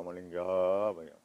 ராமலிங்காபயம்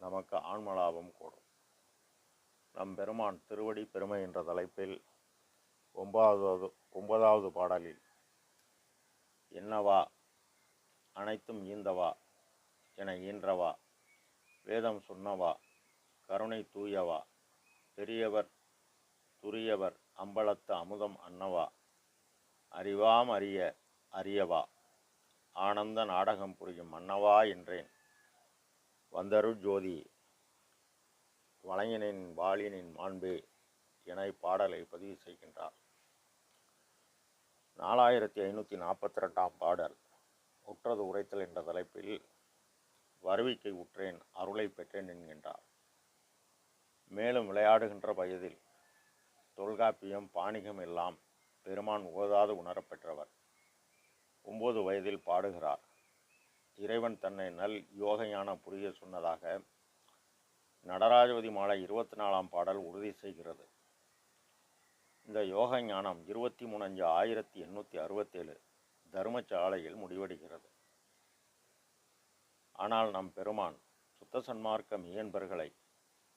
நமக்கு ஆன்மலாபம் கூடும். நம் பெருமான் திருவடி பெருமை என்ற தலைப்பில் ஒன்பதாவது ஒன்பதாவது பாடலில் என்னவா அனைத்தும் ஈந்தவா என ஈன்றவா வேதம் சொன்னவா கருணை தூயவா பெரியவர் துரியவர் அம்பலத்து அமுதம் அன்னவா அறிவாம் அறிய அறியவா ஆனந்த நாடகம் புரியும் மன்னவா என்றேன். வந்தருள் ஜோதி வளையனின் வாளினின் மாண்பே என பாடலை பதிவு செய்கின்றார். நாலாயிரத்தி ஐநூற்றி நாற்பத்தி ரெண்டாம் பாடல் உற்றது உரைத்தல் என்ற தலைப்பில் வருவிக்கை உற்றேன் அருளை பெற்றேன் என்கின்றார். மேலும் விளையாடுகின்ற வயதில் தொல்காப்பியம் பாணிகம் எல்லாம் பெருமான் உகதாது உணரப்பெற்றவர் ஒம்பது வயதில் பாடுகிறார். இறைவன் தன்னை நல் யோகையான புரிய சொன்னதாக நடராஜவதி மாலை இருபத்தி நாலாம் பாடல் உறுதி செய்கிறது. இந்த யோக ஞானம் இருபத்தி மூணு அஞ்சு ஆயிரத்தி எண்ணூற்றி அறுபத்தேழு தர்மசாலையில் முடிவடைகிறது. ஆனால் நம் பெருமான் சுத்த சன்மார்க்க இயன்பர்களை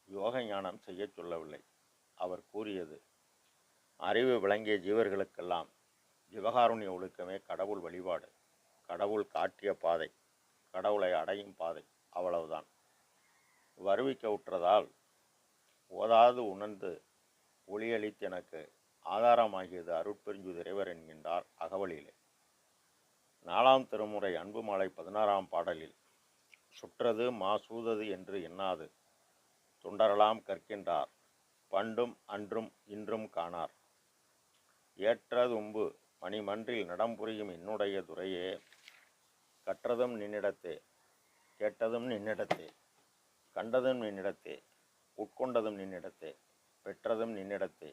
யோக ஞானம் செய்யச் சொல்லவில்லை. அவர் கூறியது அறிவு விளங்கிய ஜீவர்களுக்கெல்லாம் ஜீவகாருண்ய ஒழுக்கமே கடவுள் வழிபாடு கடவுள் காட்டிய பாதை. கடவுளை அடையும் பாதை அவ்வளவுதான். வருவிக்க உற்றதால் ஓதாது உணர்ந்து ஒளியளித்து எனக்கு ஆதாரமாகியது அருட்பெருஞ்சு இறைவர் என்கின்றார் அகவலியிலே நாலாம் திருமுறை அன்பு மாலை பதினாறாம் பாடலில் சுற்றது மா சூதது என்று எண்ணாது தொண்டரலாம் கற்கின்றார் பண்டும் அன்றும் இன்றும் காணார். ஏற்றதும்பு மணிமன்றில் நடம்புரியும் என்னுடைய துறையே கற்றதும் நின்னிடத்தே கேட்டதும் நின்னிடத்தே கண்டதும் நின்னிடத்தே உட்கொண்டதும் நின்னிடத்தே பெற்றதும் நின்னிடத்தே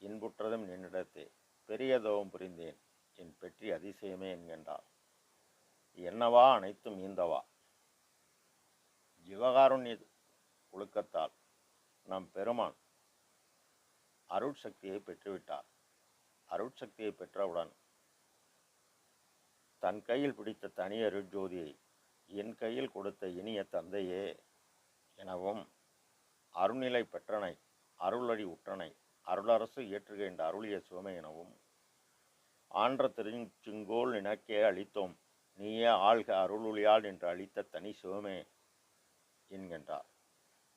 இன்புற்றதும் நின்னிடத்தே பெரியதவும் புரிந்தேன் என் பெற்றி அதிசயமே என்கின்றார் என்னவா அனைத்தும் ஈந்தவா? ஜிவகாருண்ய ஒழுக்கத்தால் நம் பெருமான் அருட்சக்தியை பெற்றுவிட்டார். அருட்சக்தியை பெற்றவுடன் தன் கையில் பிடித்த தனி அருட்ஜோதியை என் கையில் கொடுத்த இனிய தந்தையே எனவும் அருள்நிலை பெற்றனை அருளடி உற்றனை அருளரசு ஏற்றுகின்ற அருளிய சிவமை எனவும் ஆன்ற திருச்சிங்கோல் நினக்கே அளித்தோம். நீயே ஆள்க அருளுளியால் என்று அளித்த தனி சிவமே என்கின்றார்.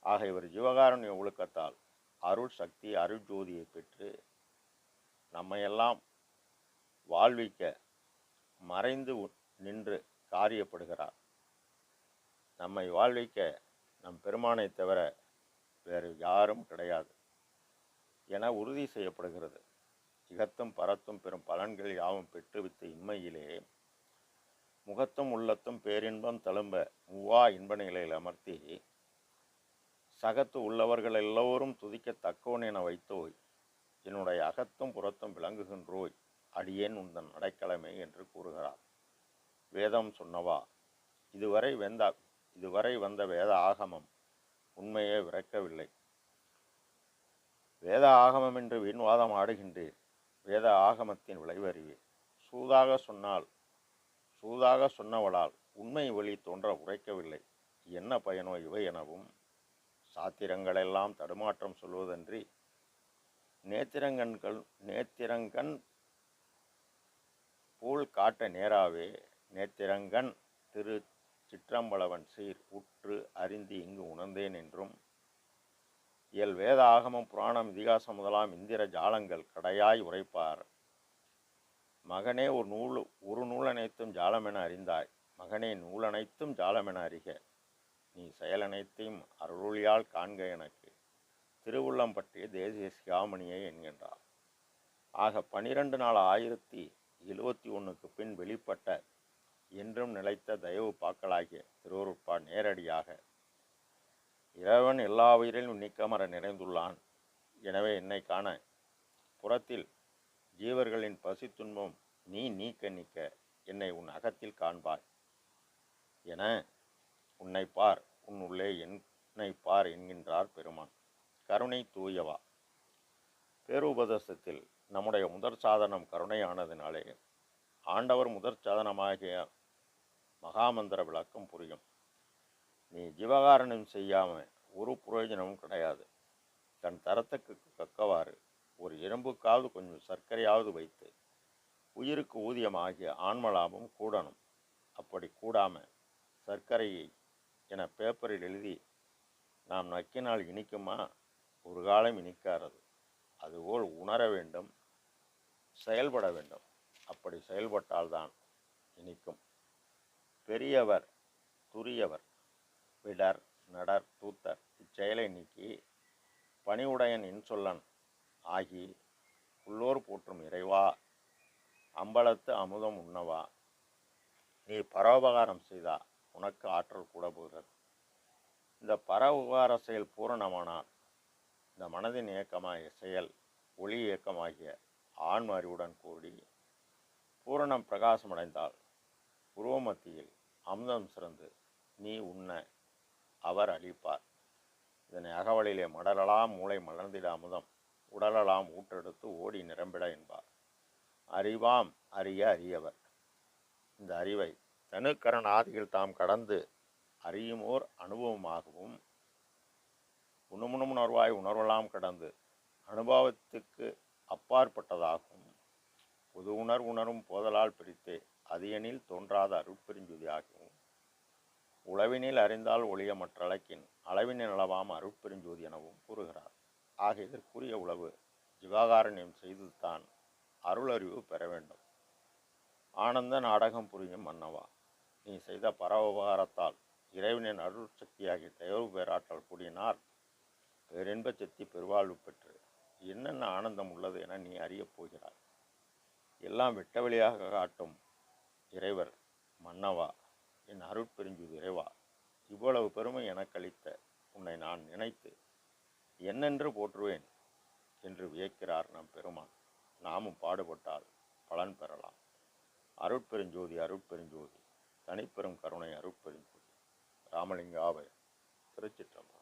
ஆக இவர் ஜீவகாரண்ய ஒழுக்கத்தால் அருள் சக்தி அருள் ஜோதியை பெற்று நம்மையெல்லாம் வாழ்விக்க மறைந்து நின்று காரியப்படுகிறார். நம்மை வாழ்விக்க நம் பெருமானை தவிர வேறு யாரும் கிடையாது என உறுதி செய்யப்படுகிறது. இகத்தும் பரத்தும் பெறும் பலன்கள் யாவும் பெற்றுவித்த இன்மையிலே முகத்தும் உள்ளத்தும் பேரின்பம் தழும்ப மூவா இன்ப நிலையில் அமர்த்தி சகத்து உள்ளவர்கள் எல்லோரும் துதிக்க தக்கோன் என வைத்தோய். என்னுடைய அகத்தும் புறத்தும் விளங்குகின்றோய். அடியேன் உந்தன் அடைக்கலமே என்று கூறுகிறார். வேதம் சொன்னவா இதுவரை வெந்த இதுவரை வந்த வேத ஆகமம் உண்மையே விறக்கவில்லை வேத ஆகமம் என்று வீண்வாதம் ஆடுகின்றேன் வேத ஆகமத்தின் விளைவறிவே. சூதாக சொன்னால் சூதாக சொன்னவளால் உண்மை வழி தோன்ற உரைக்கவில்லை. என்ன பயனோ இவை எனவும் சாத்திரங்களெல்லாம் தடுமாற்றம் சொல்வதன்றி நேத்திரங்கண்கள் நேத்திரங்கண் பூல் காட்ட நேராவே நேத்திரங்கன் திரு சிற்றம்பலவன் சீர் உற்று அறிந்து இங்கு உணர்ந்தேன் என்றும் இயல் வேத ஆகமம் புராணம் இதிகாசம் முதலாம் இந்திர ஜாலங்கள் கடையாய் உரைப்பார். மகனே ஒரு நூல் ஒரு நூலனைத்தும் ஜாலமென அறிந்தாய். மகனே நூலனைத்தும் ஜாலமென அறிக. நீ செயலனைத்தையும் அருளியால் காண்க எனக்கு. திருவுள்ளம் பற்றிய தேசிய சிகாமணியை என்கின்றார். ஆக பனிரெண்டு நாள் ஆயிரத்தி எழுவத்தி ஒன்றுக்கு பின் வெளிப்பட்ட என்றும் நிலைத்த தயவு பாக்களாகிய திருவருட்பா நேரடியாக இறைவன் எல்லா உயிரிலும் நீக்கமர நிறைந்துள்ளான். எனவே என்னை காண புறத்தில் ஜீவர்களின் பசி துன்பம் நீ நீக்க நீக்க என்னை உன் அகத்தில் காண்பாய். என உன்னை பார் உன் உள்ளே என்னை பார் என்கின்றார் பெருமான். கருணை தூயவா. பேருபதேசத்தில் நம்முடைய முதற் சாதனம் கருணையானதினாலே ஆண்டவர் முதற் சாதனமாகிய மகாமந்திர விளக்கம் புரியும். நீ ஜீவகாரணம் செய்யாமல் ஒரு பிரயோஜனமும் கிடையாது. தன் தரத்துக்கு கக்கவாறு ஒரு எறும்புக்காவது கொஞ்சம் சர்க்கரையாவது வைத்து உயிருக்கு ஊதியமாகிய ஆன்மலாபம் கூடணும். அப்படி கூடாமல் சர்க்கரையை என பேப்பரில் எழுதி நாம் நக்கினால் இனிக்குமா? ஒரு காலம் இனிக்காரது. அதுபோல் உணர வேண்டும். செயல்பட வேண்டும். அப்படி செயல்பட்டால்தான் இனிக்கும். பெரியவர் துரியவர் விடர் நடர் தூத்தர் இச்செயலை நீக்கி பணிவுடையன் இன்சொல்லன் ஆகி உள்ளோர் போற்றும் இறைவா அம்பலத்து அமுதம் உண்ணவா நீ பரோபகாரம் செய்தா உனக்கு ஆற்றல் கூட போகிறது இந்த பரோபகார செயல் பூரணமானால் இந்த மனதின் இயக்கமாகிய செயல் ஒளி இயக்கமாகிய ஆன்ம அறிவுடன் கூடி பூரணம் பிரகாசமடைந்தால் உருவமத்தியில் அமுதம் சிறந்து நீ உண்ண அவர் அளிப்பார் இதனை அகவலிலே மடலலாம் மூளை மலர்ந்திட அமுதம் உடலலாம் ஊற்றெடுத்து ஓடி நிரம்பிட என்பார். அறிவாம் அறிய அறியவர். இந்த அறிவை தனுக்கரன் ஆதியில் தாம் கடந்து அறியுமோர் அனுபவமாகவும் உணமுணுணர்வாய் உணர்வெல்லாம் கடந்து அனுபவத்துக்கு அப்பாற்பட்டதாகவும் புது உணர்வு உணரும் போதலால் பிரித்தே அதியனில் தோன்றாத அருட்பெருஞ்சோதியாகவும் உளவினில் அறிந்தால் ஒளிய மற்ற அழக்கின் அளவினில் அளவாம் அருட்பெருஞ்சோதி எனவும் கூறுகிறார். ஆக இதற்குரிய உளவு ஜிவாகாரண்யம் செய்துதான் அருளறிவு பெற வேண்டும். ஆனந்த நாடகம் புரியும் மன்னவா நீ செய்த பரோபகாரத்தால் இறைவனின் அருள் சக்தியாகி தயவு பேராற்றல் கூடினார். பேரின்ப சக்தி பெருவாழ்வு பெற்று என்னென்ன ஆனந்தம் உள்ளது என நீ அறியப் போகிறாய். எல்லாம் வெட்ட வெளியாக காட்டும் இறைவர் மன்னவா? என் அருட்பெருஞ்சுது இறைவா? இவ்வளவு பெருமை எனக்களித்த உன்னை நான் நினைத்து என்னென்று போற்றுவேன்? என்று வியக்கிறார் நம் பெருமான். நாமும் பாடுபட்டால் பலன் பெறலாம். அருட்பெருஞ்சோதி அருட்பெருஞ்சோதி. தனிப்பெரும் கருணை அருட்பெருஞ்சோதி. ராமலிங்காவை திருச்சிற்றம்பலம்.